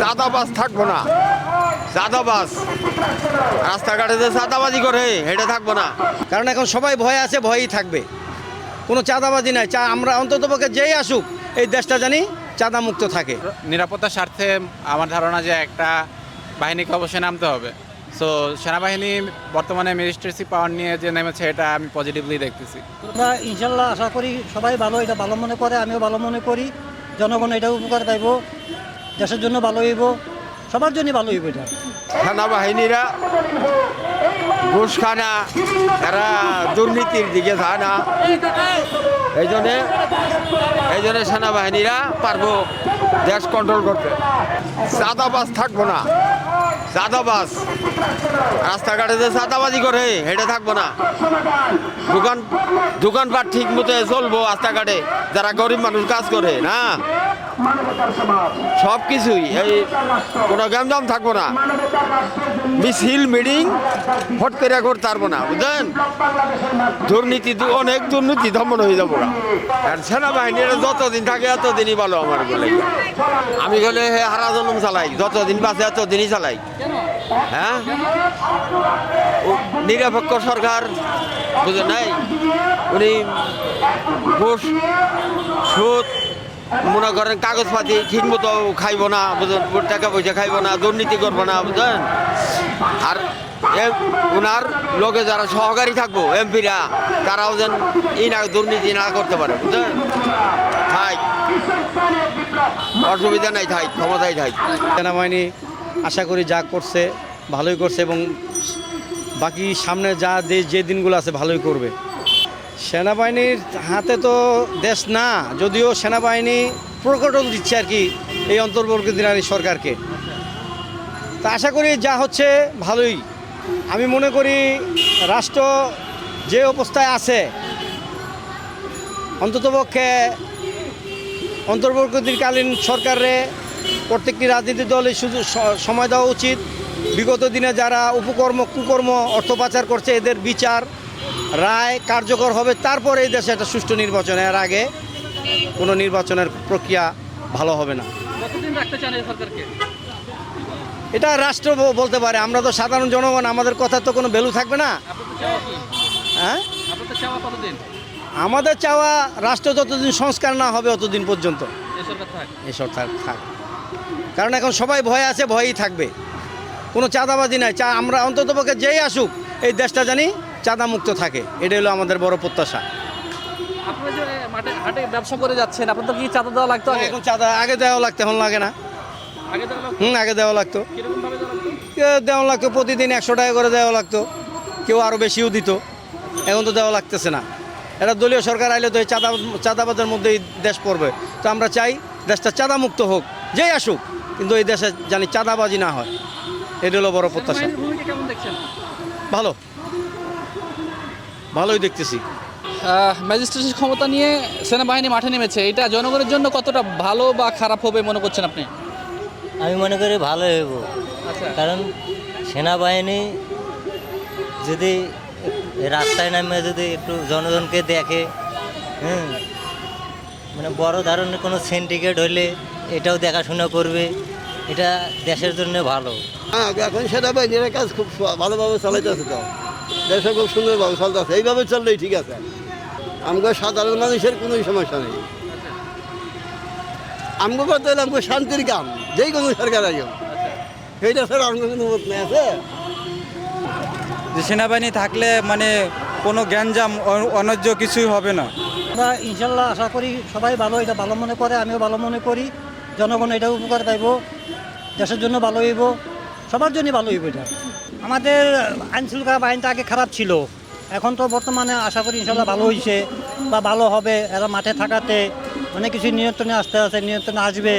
চাঁদাবাজ থাকব না। চাঁদাবাজ রাস্তাঘাটে যে চাঁদাবাজি করে হেঁটে থাকব না। কারণ এখন সবাই ভয় আছে ভয়েই থাকবে। কোনো চাঁদাবাজি নাই। চা আমরা অন্ততপক্ষে যেই আসুক এই দেশটা জানি চাঁদা মুক্ত থাকে। নিরাপত্তার স্বার্থে আমার ধারণা যে একটা বাহিনীকে অবশ্যই নামতে হবে। সো সেনাবাহিনী বর্তমানে মিনিস্ট্রেসি পাওয়ার নিয়ে যে নেমেছে এটা আমি পজিটিভলি দেখতেছি। আমরা ইনশাল্লাহ আশা করি সবাই ভালো এটা ভালো মনে করে আমিও ভালো মনে করি। জনগণ এটা উপকার পাইব। দেশের জন্য ভালো হইব, সবার জন্য ভালো হইব এটা। সেনাবাহিনীরা ঘুষ খায় না এরা দুর্নীতির দিকে যায় না। এই জন্যে এই জন্যে সেনাবাহিনীরা পারব দেশ কন্ট্রোল করতে। চাঁদাবাজ থাকব না। চাঁদাবাজ রাস্তাঘাটে যে চাঁদাবাজি করে, হেঁটে থাকব না। দোকান, দোকানপাট ঠিক মতো চলবো রাস্তাঘাটে, যারা গরিব মানুষ কাজ করে, না? সব কিছুই, এই কোনো গ্যামজাম থাকব না। মিছিল মিটিং হট করে করতে পারব না, বুঝলেন? দুর্নীতি অনেক দুর্নীতি দমন হয়ে যাব না আর সেনাবাহিনীর যতদিন থাকে, এতদিনই ভালো আমার বলে। আমি গেলে হারা জন্ম চালাই, যতদিন বাঁচে, এতদিনই চালাই। হ্যাঁ? নিরপেক্ষ সরকার বুঝে নাই? উনি ঘুষ, সুদ, মনে করেন কাগজপাতি ঠিক মতো খাইব না, বুঝলেন? টাকা পয়সা খাইব না, দুর্নীতি করব না, বুঝলেন? আর ওনার লোকে যারা সহকারী থাকব, এমপিরা, তারাও যেন ই না, দুর্নীতি না করতে পারে, বুঝলেন? থাই। অসুবিধা নাই, থাই ক্ষমতাই থাই। সেনাবাহিনী আশা করি যা করছে, ভালোই করছে এবং বাকি সামনে যা যে- দিনগুলো আছে ভালোই করবে। সেনাবাহিনীর হাতে তো দেশ না, যদিও সেনাবাহিনী প্রকটন দিচ্ছে আর কি এই অন্তর্বর্তীকালীন সরকারকে। তা আশা করি যা হচ্ছে ভালোই। আমি মনে করি রাষ্ট্র যে অবস্থায় আছে, অন্ততপক্ষে অন্তর্বর্তীকালীন সরকারে প্রত্যেকটি রাজনীতি দলে শুধু সময় দেওয়া উচিত। বিগত দিনে যারা উপকর্ম কুকর্ম অর্থ পাচার করছে এদের বিচার রায় কার্যকর হবে তারপরে এই দেশে একটা সুষ্ঠু নির্বাচনের আগে কোনো নির্বাচনের প্রক্রিয়া ভালো হবে না। এটা রাষ্ট্র বলতে পারে। আমরা তো সাধারণ জনগণ আমাদের কথা তো কোনো ভ্যালু থাকবে না। হ্যাঁ? আমাদের চাওয়া রাষ্ট্র যতদিন সংস্কার না হবে অতদিন পর্যন্ত। এসব থাক। থাক। কারণ এখন সবাই ভয় আছে ভয়েই থাকবে। কোনো চাঁদাবাজি নাই। চা আমরা অন্ততপক্ষে যেই আসুক এই দেশটা জানি চাঁদা মুক্ত থাকে। এটা হলো আমাদের বড় প্রত্যাশা। আপনারা যে মাঠে হাটে ব্যবসা করে যাচ্ছেন আপনাদের কি চাঁদা দেওয়া লাগতো আগে? এখন চাঁদা আগে দেওয়া লাগতো এখন লাগে না। আগে দেওয়া লাগতো? হুম আগে দেওয়া লাগতো। দেওয়া লাগতো? কেউ দেওয়া লাগতো প্রতিদিন একশো টাকা করে দেওয়া লাগতো। কেউ আরও বেশিও দিত। এখন তো দেওয়া লাগতেছে না। এটা দলীয় সরকার আইলে তো এই চাঁদা চাঁদাবাজের মধ্যেই দেশ পড়বে। তো আমরা চাই দেশটা চাঁদা মুক্ত হোক। যেই আসুক কিন্তু এই দেশে জানি চাঁদাবাজি না হয়। এটা হলো বড় প্রত্যাশা। ভালো। ভালোই দেখতেছি। ম্যাজিস্ট্রেটের ক্ষমতা নিয়ে সেনাবাহিনী মাঠে নেমেছে। এটা জনগণের জন্য কতটা ভালো বা খারাপ হবে মনে করছেন আপনি? আমি মনে করি ভালো হইব। আচ্ছা। কারণ সেনাবাহিনী যদি রাস্তায় নামে যদি একটু জনগণকে দেখে হুম মানে বড় ধরনের কোনো সিন্ডিকেট হলে এটাও দেখাশোনা করবে এটা দেশের জন্য ভালো। হ্যাঁ এখন সেনাবাহিনীর কাজ খুব ভালোভাবে চালাইতেছে তো। দেশে খুব সুন্দরভাবে চলতেছে এইভাবে চললেই ঠিক আছে। আমাকে সাধারণ মানুষের কোনো সমস্যা নেই। আমগো করতে হলে আমাকে শান্তির কাম যেই কোনো সরকার আগে সেইটা স্যার আমাকে কোনো মত নেই আছে? যে সেনাবাহিনী থাকলে মানে কোনো জ্ঞানজাম অ- অন্যায্য কিছুই হবে না। আমরা ইনশাল্লাহ আশা করি সবাই ভালো এটা ভালো মনে করে আমিও ভালো মনে করি। জনগণ এটা উপকার পাইব, দেশের জন্য ভালো হইব, সবার জন্য ভালো হইব এটা। আমাদের আইন শৃঙ্খলা বাহিনীটা আগে খারাপ ছিল, এখন তো বর্তমানে আশা করি ইনশাল্লাহ ভালো হয়েছে বা ভালো হবে, এরা মাঠে থাকাতে অনেক কিছু নিয়ন্ত্রণে আসতে আসতে নিয়ন্ত্রণে আসবে,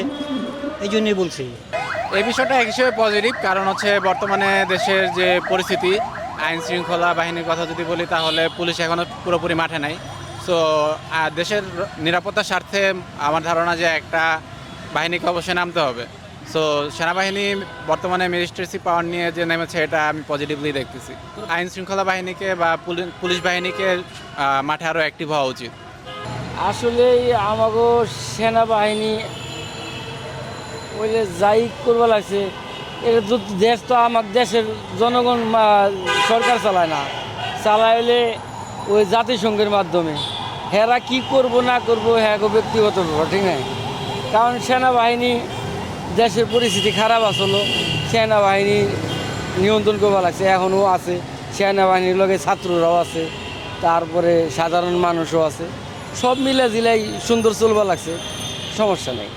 এই জন্যই বলছি। এই বিষয়টা এক হিসেবে পজিটিভ কারণ হচ্ছে বর্তমানে দেশের যে পরিস্থিতি, আইন শৃঙ্খলা বাহিনীর কথা যদি বলি, তাহলে পুলিশ এখনও পুরোপুরি মাঠে নাই। সো দেশের নিরাপত্তার স্বার্থে আমার ধারণা যে একটা বাহিনীকে অবশ্যই নামতে হবে। সো সেনাবাহিনী বর্তমানে মিনিস্ট্রেসি পাওয়ার নিয়ে যে নেমেছে, এটা আমি পজিটিভলি দেখতেছি। আইন শৃঙ্খলা বাহিনীকে বা পুলি- পুলিশ বাহিনীকে মাঠে আরও অ্যাক্টিভ হওয়া উচিত। আসলে আমাকে সেনাবাহিনী, ওইলে যাই করবা লাগছে এটা তো দেশ তো আমার দেশের জনগণ সরকার চালায় না। চালায় হলে ওই জাতিসংঘের মাধ্যমে। হেরা কি করব না করব হ্যাঁ ব্যক্তিগত ব্যাপার, ঠিক নাই? কারণ সেনাবাহিনী দেশের পরিস্থিতি খারাপ আসলো। সেনাবাহিনী নিয়ন্ত্রণ করবা লাগছে এখনও আছে। সেনাবাহিনীর লগে ছাত্ররাও আছে, তারপরে সাধারণ মানুষও আছে। সব মিলে জিলাই সুন্দর চলবা লাগছে, সমস্যা নেই।